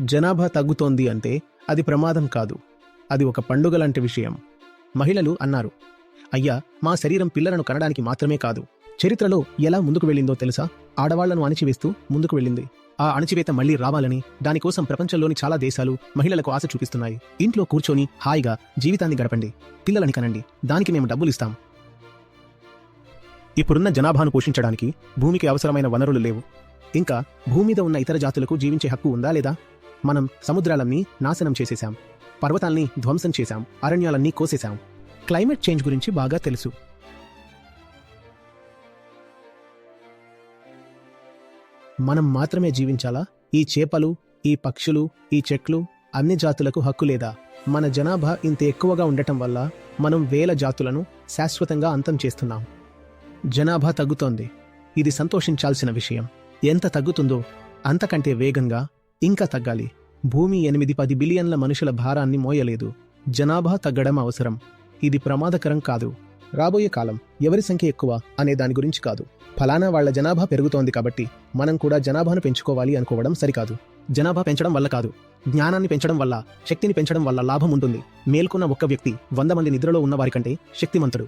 జనాభా తగ్గుతోంది అంటే అది ప్రమాదం కాదు. అది ఒక పండుగ లాంటి విషయం. మహిళలు అన్నారు అయ్యా మా శరీరం పిల్లలను కనడానికి మాత్రమే కాదు. చరిత్రలో ఎలా ముందుకు వెళ్ళిందో తెలుసా? ఆడవాళ్ళను అణిచివేస్తూ ముందుకు వెళ్ళింది. ఆ అణచివేత మళ్ళీ రావాలని దానికోసం ప్రపంచంలోని చాలా దేశాలు మహిళలకు ఆశ చూపిస్తున్నాయి. ఇంట్లో కూర్చొని హాయిగా జీవితాన్ని గడపండి. పిల్లలని కనండి. దానికి మేము డబ్బులు ఇస్తాం. ఇప్పుడున్న జనాభాను పోషించడానికి భూమికి అవసరమైన వనరులు లేవు. ఇంకా భూమి మీద ఉన్న ఇతర జాతులకు జీవించే హక్కు ఉందా లేదా? మనం సముద్రాలన్నీ నాశనం చేసేశాం. పర్వతాల్ని ధ్వంసం చేశాం. అరణ్యాలన్నీ కోసేశాం. క్లైమేట్ చేంజ్ గురించి బాగా తెలుసు. మనం మాత్రమే జీవించాలా? ఈ చేపలు ఈ పక్షులు ఈ చెట్లు అన్ని జాతులకు హక్కు లేదా? మన జనాభా ఇంత ఎక్కువగా ఉండటం వల్ల మనం వేల జాతులను శాశ్వతంగా అంతం చేస్తున్నాం. జనాభా తగ్గుతోంది. ఇది సంతోషించాల్సిన విషయం. ఎంత తగ్గుతుందో అంతకంటే వేగంగా ఇంకా తగ్గాలి. భూమి ఎనిమిది పది బిలియన్ల మనుషుల భారాన్ని మోయలేదు. జనాభా తగ్గడం అవసరం. ఇది ప్రమాదకరం కాదు. రాబోయే కాలం ఎవరి సంఖ్య ఎక్కువ అనే దాని గురించి కాదు. ఫలానా వాళ్ళ జనాభా పెరుగుతోంది కాబట్టి మనం కూడా జనాభాను పెంచుకోవాలి అనుకోవడం సరికాదు. జనాభా పెంచడం వల్ల కాదు. జ్ఞానాన్ని పెంచడం వల్ల శక్తిని పెంచడం వల్ల లాభం ఉంటుంది. మేల్కొన్న ఒక్క వ్యక్తి వంద మంది నిద్రలో ఉన్న వారికంటే శక్తివంతుడు